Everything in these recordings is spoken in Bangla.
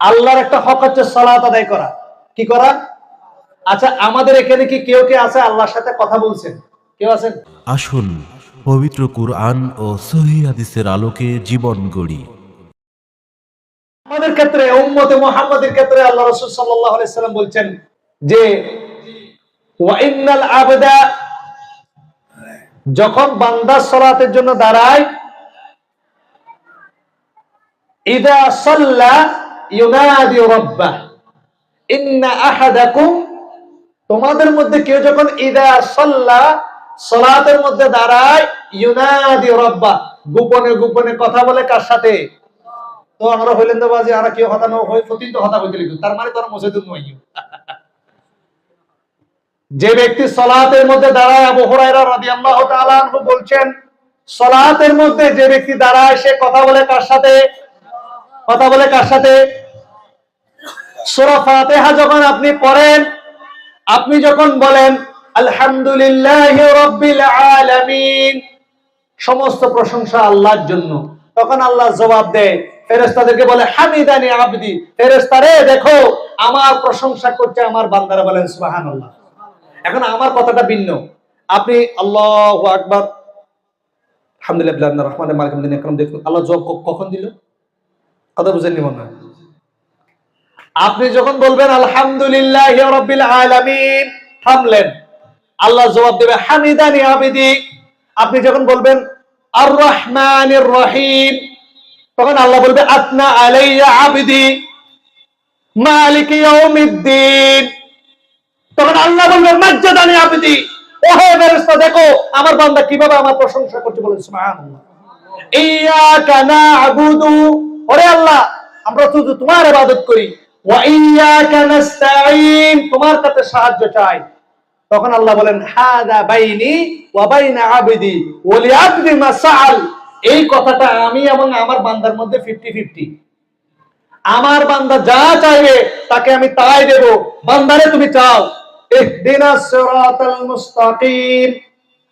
আল্লাহর একটা হক হচ্ছে সালাত আদায় করা। কি করা? আচ্ছা আমাদের এখানে কি কেউ কে আছে আল্লাহর সাথে কথা বলছেন? কেউ আছেন? আসুন পবিত্র কুরআন ও সহি হাদিসের আলোকে জীবন গড়ি। আমাদের ক্ষেত্রে উম্মতে মুহাম্মাদের ক্ষেত্রে আল্লাহ রাসূল সাল্লাল্লাহু আলাইহি সাল্লাম বলছেন যে ওয়া ইন্নাল আবদা যখন বান্দা সালাতের জন্য দাঁড়ায় ইদা সাল্লা ইউনাদি রাব্বাহ। ইন্না আহাদাকুম, তোমাদের মধ্যে কেউ যখন ইদা সাল্লা, সালাতের মধ্যে দাঁড়ায়, ইউনাদি রাব্বাহ। গোপনে গোপনে কথা বলে কার সাথে? তো আমরা হইলেন তো বাজে আর কেউ হতা হই প্রতিদিন তো হতা হইতে তার মানে তোরা মসজিদ নয় যে ব্যক্তি সলাতের মধ্যে দাঁড়ায়, আবু হুরায়রা রাদিয়াল্লাহু তাআলা আনহু বলছেন, সলাতের মধ্যে যে ব্যক্তি দাঁড়ায়, সে কথা বলে কার সাথে? কথা বলে কার সাথে সূরা ফাতিহা যখন আপনি পড়েন আপনি যখন বলেন আলহামদুলিল্লাহি আলামিন সমস্ত প্রশংসা আল্লাহর জন্য তখন আল্লাহ জবাব দেয় বলে হামিদানি আবদি দেখো আমার প্রশংসা করছে আমার বান্দারা বলেন এখন আমার কথাটা ভিন্ন আপনি আল্লাহু আকবার আলহামদুলিল্লাহ রহমান মালিক দেখুন আল্লাহ জব কখন দিল কথা বুঝেননি মনে হয়। আপনি যখন বলবেন, আলহামদুলিল্লাহ রব্বিল আলামিন থামলেন। আল্লাহ জবাব দেবে, হামিদানি আবিদি। আপনি যখন বলবেন আর রহমানির রহিম তখন আল্লাহ বলবে আপনা আলাইয়া আবিদি। মালিক ইয়াউমিদ্দিন। তখন আল্লাহ বলবে আবিদি। ওহে ফেরেশতা, দেখো, আমার বান্দা কীভাবে আমার প্রশংসা করছে বলেন, সুবহানাল্লাহ। ইয়াকা ওরে আল্লাহ, আমরা শুধু তোমার ইবাদত করি। তোমার কাছে সাহায্য চাই। তখন আল্লাহ বলেন, হাদা বাইনি আবদি মা সাআল। এই কথাটা আমি এবং আমার বান্দার মধ্যে 50 50 আমার বান্দা যা চাইবে, তাকে আমি তাই দেব। বান্দারে তুমি চাও।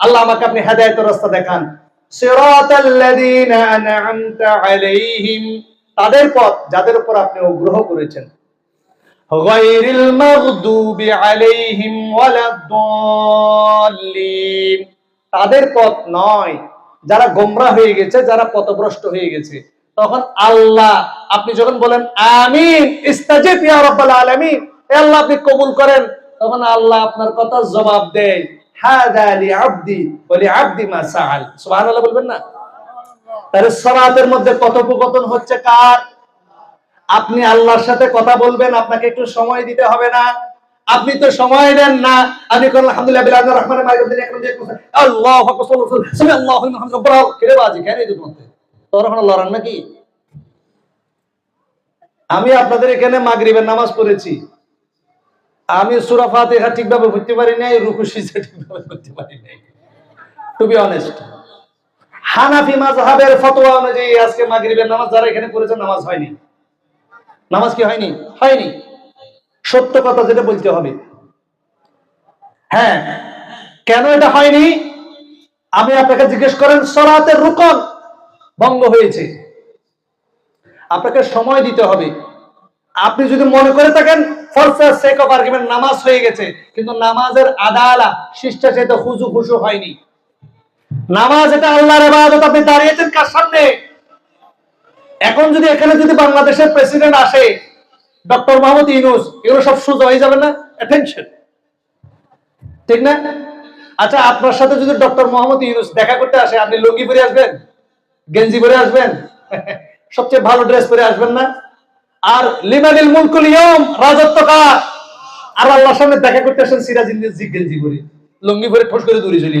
আল্লাহ আমাকে আপনি হেদায়েতের রাস্তা দেখান। সিরাতাল আন'আমতা আলাইহিম। তাদের পথ যাদের উপর আপনি অনুগ্রহ করেছেন। গায়রিল মাগদুবি আলাইহিম ওয়ালাদ-দাল্লিন তাদের পথ নয় যারা গোমরা হয়ে গেছে যারা পথভ্রষ্ট হয়ে গেছে। তখন আল্লাহ আপনি যখন বলেন আমিন ইস্তাজিব ইয়া রাব্বাল আলামিন হে আল্লাহ আপনি কবুল করেন তখন আল্লাহ আপনার কথা জবাব দেয় হাদা লি আবদি ওয়া লি আবদি মা সাআল। সুবহানাল্লাহ বলবেন না? তাহলে সালাতের মধ্যে কথোপকথন হচ্ছে কার আপনি আল্লাহর সাথে কথা বলবেন আপনাকে একটু সময় দিতে হবে না আপনি তো সময় দেন না আমি কোন আলহামদুলিল্লাহ আমি আপনাদের এখানে মাগরিবের নামাজ পড়েছি আমি সূরা ফাতিহা ঠিকভাবে পড়তে পারি নাই রুকু সিজদা ঠিকভাবে করতে পারি নাই টু বি অনেস্ট হানাফি মাযহাবের ফতোয়া অনুযায়ী আজকে মাগরিবের নামাজ, যারা এখানে পড়েছে, নামাজ হয়নি। নামাজ কি হয়নি? হয়নি। সত্য কথা যেটা বলতে হবে। হ্যাঁ কেন এটা হয়নি? আমি আপনাকে জিজ্ঞেস করেন, সলাতের রুকন ভঙ্গ হয়েছে। আপনাকে সময় দিতে হবে। আপনি যদি মনে করে থাকেন ফরসার সেক অফ আর্গুমেন্ট নামাজ হয়ে গেছে, কিন্তু নামাজের আদালা, শিষ্টাচারিত খুজু খুশু হয়নি। নামাজ এটা আল্লাহর ইবাদত, আপনি দাঁড়িয়েছেন কার সামনে? এখন যদি এখানে যদি বাংলাদেশের প্রেসিডেন্ট আসে ডক্টর মোহাম্মদ ইউনুস, এগুলো সব সোজা হয়ে যাবে না? অ্যাটেনশন ঠিক না? আচ্ছা আপনার সাথে যদি ডক্টর মোহাম্মদ ইউনুস দেখা করতে আসে, আপনি লুঙ্গি পরে আসবেন? গেঞ্জি পরে আসবেন? সবচেয়ে ভালো ড্রেস পরে আসবেন না? আর লিমানিল মুলকুল ইয়ম রাজত্ব কার? আর আল্লাহর সামনে দেখা করতে আসেন সিরাজ জি গেঞ্জি পরে। লুঙ্গি পরে ঠোস করে দূরে চলে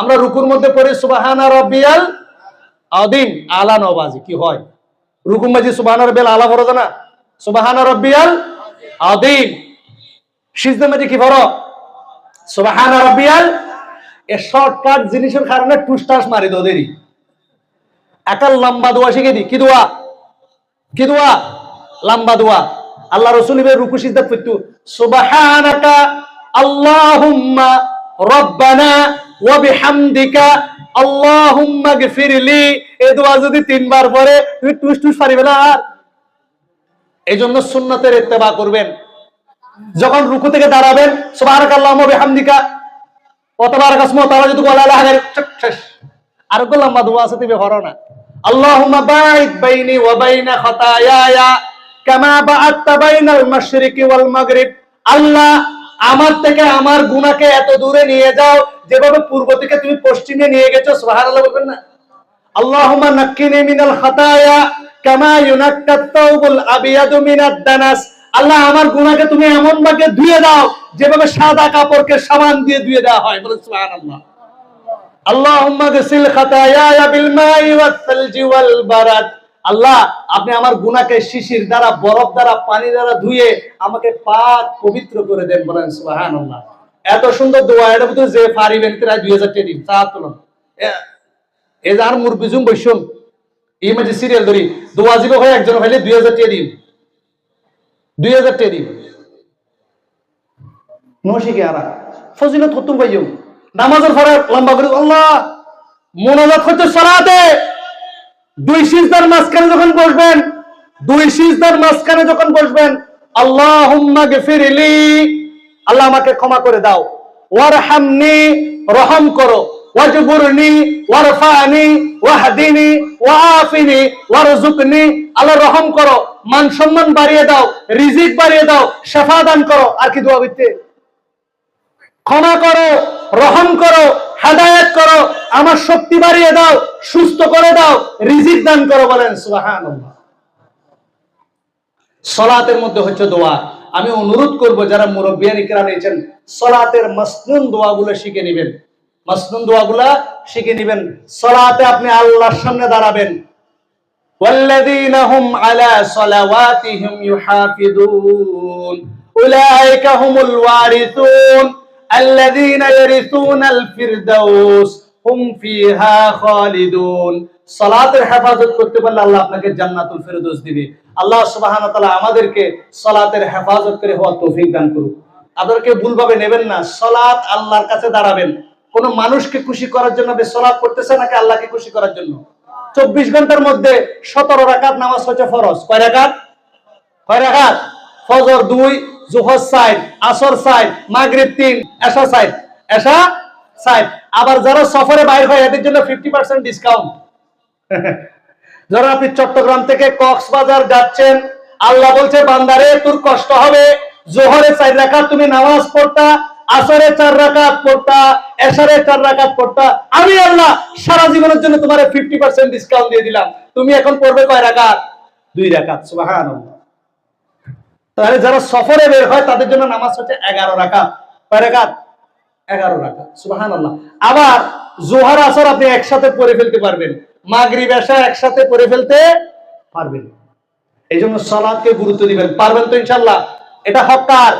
আমরা রুকুর মধ্যে পড়ি, সুবাহানা রাব্বিয়াল আদিম, আলা নবাজি কি হয়? রুকুম বাজি সুবহানা রাব্বিয়াল, আলা পড়ো না? সুবাহানা রব্বিয়াল আদিম। সিজদা মাঝে কি বড় সুবাহানা রব্বিয়াল, এ শর্টকাট জিনিসের কারণে টুসটাস মারি তোদেরই একাল লম্বা দোয়া শিখে দি, কি দোয়া? কি দোয়া? লম্বা দোয়া। আল্লাহ রসুল রুকু সিজদা করতু, সুবহানাকা আল্লাহুম্মা রব্বানা ওয়া বিহামদিকা আল্লাহুম্মা গফিরলি। এই দোয়া যদি তিনবার পরে তুমি না আর? সুন্নতের ইত্তেবা করবেন। যখন রুকু থেকে দাঁড়াবেন সুবহানাকাল্লাহুম্মা বিহামদিকা কাসমো তারা যদি বলা লাগে শেষ। আর গো লম্বা দোয়া আছে, তুমি হরো না। আল্লাহুম্মা বাইদ বাইনি ওয়া বাইনা খাতায়ায়া, কামা বাআদতা বাইনাল মাশরিকি ওয়াল মাগরিব। আল্লাহ আমার থেকে আমার গুনাহকে এত দূরে নিয়ে যাও, যেভাবে পূর্ব থেকে তুমি পশ্চিমে নিয়ে গেছো, সুবহানাল্লাহ বলবেন না? আল্লাহুম্মা নাক্কিনি মিনাল খাতায়া কামা আবিয়াদু দানাস। আল্লাহ, আমার গুনাহকে তুমি এমন ধুয়ে দাও, যেভাবে সাদা কাপড়কে সাবান দিয়ে ধুয়ে দেওয়া হয়। বলে গসিল খাতায়ায়া বিল মাই আল্লাহ, আপনি আমার গুনাহকে শিশির দ্বারা, বরফ দ্বারা, পানি দ্বারা ধুয়ে আমাকে পাক পবিত্র করে দেন বলেন, সুবহানাল্লাহ। এত সুন্দর দোয়া এটা বুঝতে যে পারিবেন প্রায় দুই হাজার টেডিম তা তুলন। এই যে আর মুরবিজুম বৈশ্যম এই মাঝে সিরিয়াল ধরি, দোয়া জীব হয়ে একজন হইলে দুই হাজার টেডিম দুই হাজার টেডিম নশিকে আরা, ফজিলত হতুম ভাইয়ম নামাজের পরে লম্বা করে, আল্লাহ, মোনাজাত হচ্ছে সালাতে। দুই সিজদার মাঝখানে যখন বসবেন, দুই সিজদার মাঝখানে যখন বসবেন, আল্লাহুম্মা গফিরলি, আল্লাহ আমাকে ক্ষমা করে দাও। ওয়ারহামনি, রহম করো। ওয়াজবুরনি, ওয়ারফানি, ওয়াহদিনি ওয়ারজুকনি আল্লাহ রহম করো। মান সম্মান বাড়িয়ে দাও, রিজিক বাড়িয়ে দাও, শাফা দান করো। আর কি দোয়া বিতে ক্ষমা করো রহম করো হেদায়েত করো আমার শক্তি বাড়িয়ে দাও সুস্থ করে দাও রিজিক দান করো বলেন সুবহানাল্লাহ সলাতের মধ্যে হচ্ছে দোয়া আমি অনুরোধ করব যারা মুরব্বিয়ান ইকরাম নিয়েছেন সলাতের মাসনুন দোয়াগুলো শিখে নেবেন মাসনুন দোয়াগুলা শিখে নেবেন সলাতে আপনি আল্লাহর সামনে দাঁড়াবেন والذين هم على صلواتهم يحافظون أولئك هم الوارثون الذين يرثون الفردوس هم فيها خالدون সালাতের হেফাজত করতে পারলে আল্লাহ আপনাকে জান্নাতুল ফেরদৌস দিবে আল্লাহ সুবহানাহু ওয়া তাআলা আমাদেরকে সালাতের হেফাজত করে হওয়ার তৌফিক দান করুন আপনাদেরকে ভুলভাবে নেবেন না সালাত আল্লাহর কাছে দাঁড়াবেন কোন মানুষকে খুশি করার জন্য আপনি সালাত করতেছে নাকি আল্লাহকে খুশি করার জন্য চব্বিশ ঘন্টার মধ্যে সতেরো রাকাত নামাজ হচ্ছে ফরজ কয় রাকাত কয় রাকাত ফজর দুই জোহর সাইড আসর সাইড মাগরিব তিন এশা সাইড এশা সাইড আবার যারা সফরে বাইর হয় এদের জন্য ফিফটি পার্সেন্ট ডিসকাউন্ট ধরো আপনি চট্টগ্রাম থেকে কক্সবাজার যাচ্ছেন আল্লাহ বলছে বান্দারে তোর কষ্ট হবে। জোহরে চার রাকাত তুমি নামাজ পড়তা আসরে চার রাকাত পড়তা এশারে চার রাকাত পড়তা। আমি আল্লাহ সারা জীবনের জন্য তোমার ফিফটি পার্সেন্ট ডিসকাউন্ট দিয়ে দিলাম। তুমি এখন পড়বে কয় রাকাত? দুই রাকাত সুবহানাল্লাহ। তাহলে যারা সফরে বের হয়, তাদের জন্য নামাজ হচ্ছে এগারো রাখা কয়েকাত এগারো রাখা সুবহানাল্লাহ। আবার জোহার, আসর আপনি একসাথে পড়ে ফেলতে পারবেন। মাগরিব বেশা একসাথে পড়ে ফেলতে পারবেন। এই জন্য সলাদকে গুরুত্ব দিবেন। পারবেন তো ইনশাল্লাহ এটা হকার কার?